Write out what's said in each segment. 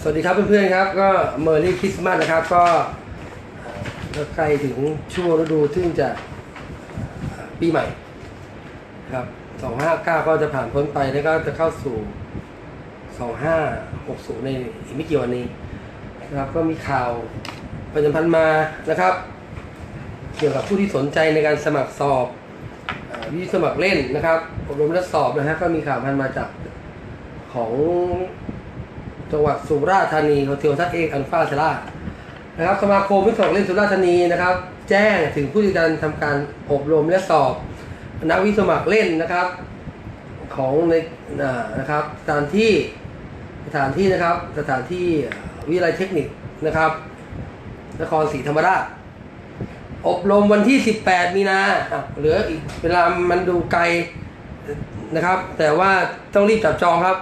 สวัสดีครับเพื่อนๆครับ ก็เมอร์รี่คริสต์มาสนะครับ ก็ใกล้ถึงช่วงฤดูที่จะปีใหม่ครับ259ก็จะผ่านพ้นไปแล้วก็จะเข้าสู่2560ในอีกไม่กี่วันนี้นะครับ ก็มีข่าวประจำพันมานะครับ เกี่ยวกับผู้ที่สนใจในการสมัครสอบวิสมัครเล่นนะครับอบรมและสอบนะฮะก็มีข่าวพันมาจากของ จังหวัดสุราษฎร์ธานีโฮเทลทักเอกอันฟาเซล่านะครับสมาคมวิศวกรเล่นสุราษฎร์ธานีนะครับ แจ้งถึงผู้ที่การทำการอบรมและสอบนักวิสมัครเล่นนะครับของในนะครับ สถานที่สถานที่นะครับ สถานที่วิทยาลัยเทคนิคนะครับ นครศรีธรรมราชอบรมวันที่ 18 มีนาะเหลืออีกเวลามันดูไกลนะครับ แต่ว่าต้องรีบจับจองครับ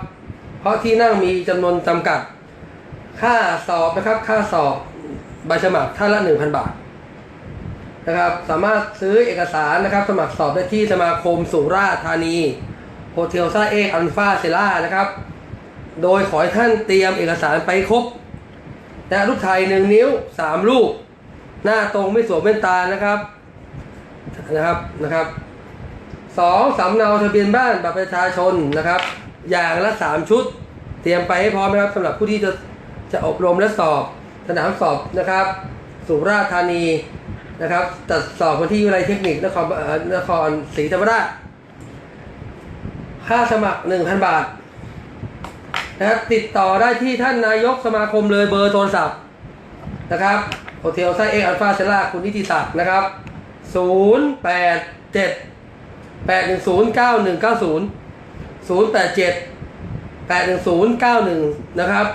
เพราะที่นั่งมีจำนวนจำกัด ค่าสอบนะครับ ค่าสอบใบสมัครท่านละ1,000บาทนะครับ สามารถซื้อเอกสารนะครับ สมัครสอบได้ที่สมาคมสุราษฎร์ธานีโฮเทลซาเอกอันฟาเซล่านะครับ โดยขอให้ท่านเตรียมเอกสารไปครบและรูปถ่ายหนึ่งนิ้วสามรูป หน้าตรงไม่สวมแว่นตานะครับนะครับนะครับสองสำเนาทะเบียนบ้านบัตรประชาชนนะครับ อย่างละสามชุด เตรียมไปให้พร้อมนะครับสำหรับผู้ที่จะจะอบรมและสอบสนามสอบนะครับ สุราษฎร์ธานีนะครับจัดสอบวันที่วิทยาลัยเทคนิคนครนครศรีธรรมราชค่าสมัคร1,000บาทนะครับติดต่อได้ที่ท่านนายกสมาคมเลยเบอร์โทรศัพท์นะครับโฮเทลไซเอ็กอัลฟาเซล่าคุณนิติศักดิ์นะครับ 0 8 7 8 1 0 9 1 9 0 0 8 7 8 1 0 9 1 นะครับ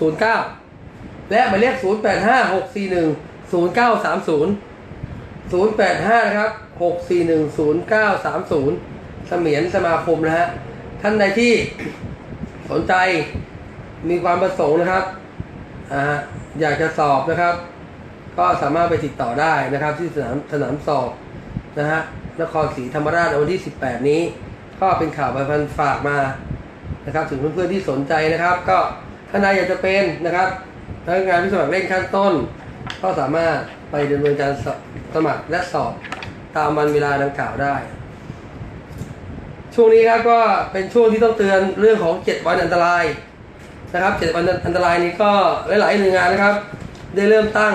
09 และหมายเลข 0 8 5 6 4 1 0 9 3 0 0 8 5 นะครับ 6 4 1 0 9 3 0 เสมียนสมาคมนะฮะ ท่านใดที่สนใจมีความประสงค์นะครับอ่าอยากจะสอบนะครับ ก็สามารถไปติดต่อได้นะครับ ที่สนามสนามสอบนะฮะนครศรีธรรมราชวันที่ 18 นี้ ก็เป็นข่าวประพันธ์ฝากมานะครับถึงเพื่อนๆที่สนใจนะครับ ก็ถ้านายอยากจะเป็นนะครับพนักงานที่สมัครเล่นขั้นต้น ก็สามารถไปดำเนินการสสมัครและสอบตามวันเวลาดังกล่าวได้ ช่วงนี้ครับก็เป็นช่วงที่ต้องเตือนเรื่องของ 7 วันอันตรายนะครับ 7 วันอันตรายนี้ก็หลายๆหน่วยงานนะครับ ได้เริ่มตั้ง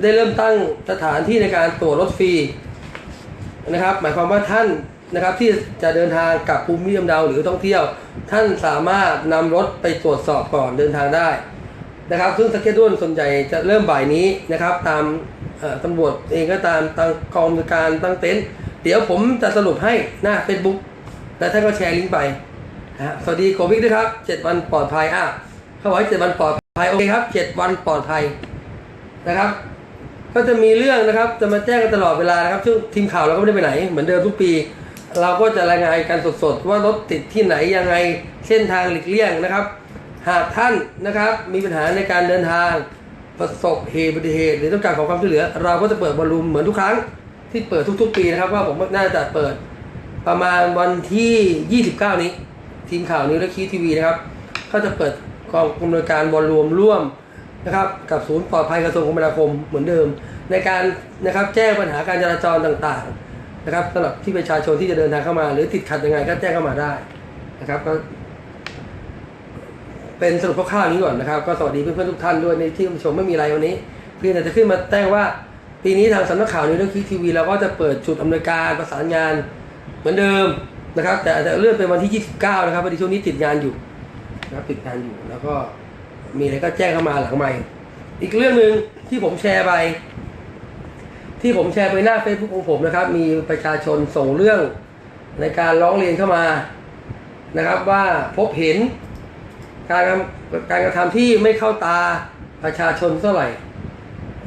ได้เริ่มตั้งสถานที่ในการตรวจรถฟรีนะครับ หมายความว่าท่าน นะครับที่จะเดินทางกลับภูมิลำเนาหรือท่องเที่ยว ท่านสามารถนำรถไปตรวจสอบก่อนเดินทางได้นะครับ ซึ่งสเก็ตด้วนส่วนใหญ่จะเริ่มบ่ายนี้นะครับ ตามตำรวจเองก็ตามทางกองการตั้งเต็นท์เดี๋ยวผมจะสรุปให้หน้า Facebook และท่านก็แชร์ลิงก์ไปนะฮะสวัสดีโควิดด้วยครับ 7 วันปลอดภัยอะเขาบอกให้7วันปลอดภัยโอเคครับ 7 วันปลอดภัยนะครับ ก็จะมีเรื่องนะครับจะมาแจ้งกันตลอดเวลานะครับซึ่งทีมข่าวเราก็ไม่ได้ไปไหนเหมือนเดิมทุกปี เราก็จะรายงานกันสดๆ ว่ารถติดที่ไหนยังไงเส้นทางหลีกเลี่ยงนะครับ หากท่านนะครับมีปัญหาในการเดินทางประสบเหตุอุบัติเหตุหรือต้องการขอความช่วยเหลือ เราก็จะเปิดบอลลูมเหมือนทุกครั้งที่เปิดทุก ๆ ปีนะครับว่าผมน่าจะเปิดประมาณวันที่ 29 นี้ ทีมข่าวนิวและคีทีวีนะครับเขาจะเปิดกองกำนวยการบอลรวมร่วมนะครับกับศูนย์ปลอดภัยกระทรวงคมนาคมเหมือนเดิม ในการนะครับแจ้งปัญหาการจราจรต่างๆ นะครับสำหรับที่ประชาชนที่จะเดินทางเข้ามา หรือติดขัดยังไงก็แจ้งเข้ามาได้นะครับก็เป็นสรุปคร่าวๆนี้ก่อนนะครับ ก็สวัสดีเพื่อนๆทุกท่านด้วยในที่ชมไม่มีอะไรวันนี้เพียงแต่จะขึ้นมาแจ้งว่า ปีนี้ทางสำนักข่าวนิวเรื่องคีทีวีเราก็จะเปิดจุดอำนวยการประสานงานเหมือนเดิมนะครับ แต่อาจจะเลื่อนเป็นวันที่ 29 นะครับพอดีช่วงนี้ติดงานอยู่นะครับติดงานอยู่แล้วก็มีอะไรก็แจ้งเข้ามาหลังใหม่ อีกเรื่องหนึ่งที่ผมแชร์ไป ที่ผมแชร์ไปหน้า Facebook ของผมนะครับ มีประชาชนส่งเรื่องในการร้องเรียนเข้ามานะครับว่าพบเห็นการกระการกระทำที่ไม่เข้าตาประชาชนเท่าไหร่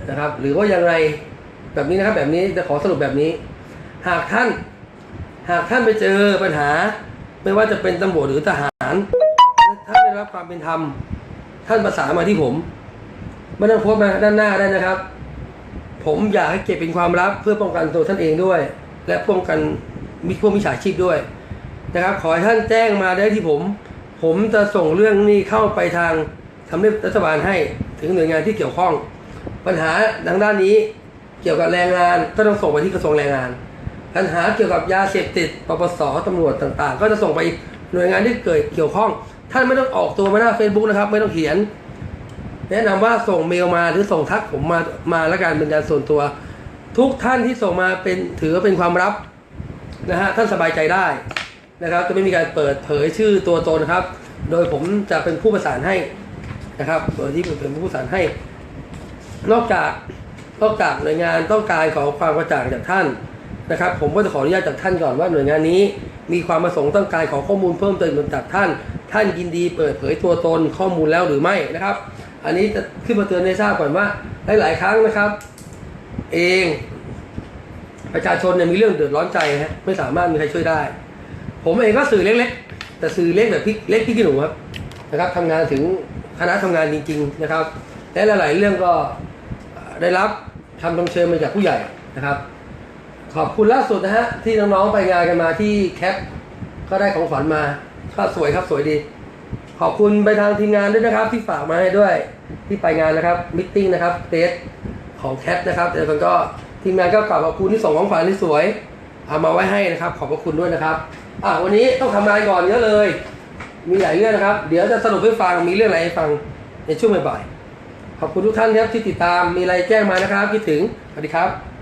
นะครับ หรือว่ายังไงแบบนี้นะครับแบบนี้จะขอสรุปแบบนี้ หากท่านหากท่านไปเจอปัญหา ไม่ว่าจะเป็นตำรวจหรือทหารท่านไม่ได้รับความเป็นธรรม ท่านประสานมาที่ผมไม่ต้องโพสต์มาด้านหน้าได้นะครับ ผมอยากให้เก็บเป็นความลับเพื่อป้องกันตัวท่านเองด้วย และป้องกันมิพวกมิจฉาชีพด้วยนะครับ ขอให้ท่านแจ้งมาได้ที่ผม ผมจะส่งเรื่องนี้เข้าไปทางทำเนียบรัฐบาลให้ถึงหน่วยงานที่เกี่ยวข้อง ปัญหาทางด้านนี้เกี่ยวกับแรงงานก็ต้องส่งไปที่กระทรวงแรงงาน ปัญหาเกี่ยวกับยาเสพติดปปสตำรวจต่างๆ ก็จะส่งไปหน่วยงานที่เกิดเกี่ยวข้อง ท่านไม่ต้องออกตัวมาหน้า Facebook นะครับ ไม่ต้องเขียน แนะนำว่าส่งเมลมาหรือส่งทักผมมามาแล้วกันเป็นการส่วนตัว ทุกท่านที่ส่งมาเป็นถือว่าเป็นความลับนะฮะท่านสบายใจได้นะครับ จะไม่มีการเปิดเผยชื่อตัวตนนะครับ โดยผมจะเป็นผู้ประสานให้นะครับโดยที่ผมเป็นผู้ประสานให้ นอกจากนอกจากหน่วยงานต้องการขอความกระจ่างจากท่านนะครับ ผมก็จะขออนุญาตจากท่านก่อนว่าหน่วยงานนี้ มีความประสงค์ต้องการขอข้อมูลเพิ่มเติมจากท่าน ท่านยินดีเปิดเผยตัวตนข้อมูลแล้วหรือไม่นะครับ อันนี้จะขึ้นมาเตือนให้ทราบก่อนว่าหลายๆครั้งนะครับ เองประชาชนเนี่ยมีเรื่องเดือดร้อนใจฮะไม่สามารถมีใครช่วยได้ ผมเองก็สื่อเล็กๆ แต่สื่อเล็กแบบพริกเล็กพริกขี้หนูครับนะครับทำงานถึงคณะทำงานจริง ๆนะครับ และหลาย ๆ เรื่องก็ได้รับคำชมเชยมาจากผู้ใหญ่นะครับ ขอบคุณล่าสุดนะฮะที่น้องๆไปงานกันมาที่แคปก็ได้ของขวัญมาก็สวยครับสวยดี ขอบคุณไปทางทีมงานด้วยนะครับ ที่ฝากมาให้ด้วยที่ไปงานนะครับมิทติ้งนะครับเทสของแคปนะครับเดี๋ยวกันก็ทีมงานก็กล่าวขอบคุณที่ส่งของขวัญที่สวยเอามาไว้ให้นะครับ ขอบพระคุณด้วยนะครับอะวันนี้ต้องทำงานก่อนเยอะเลย มีหลายเรื่องนะครับ เดี๋ยวจะสรุปให้ฟังมีเรื่องอะไรให้ฟังในช่วงบ่ายๆขอบคุณทุกท่านครับที่ติดตามมีอะไรแจ้งมานะครับคิดถึงสวัสดีครับ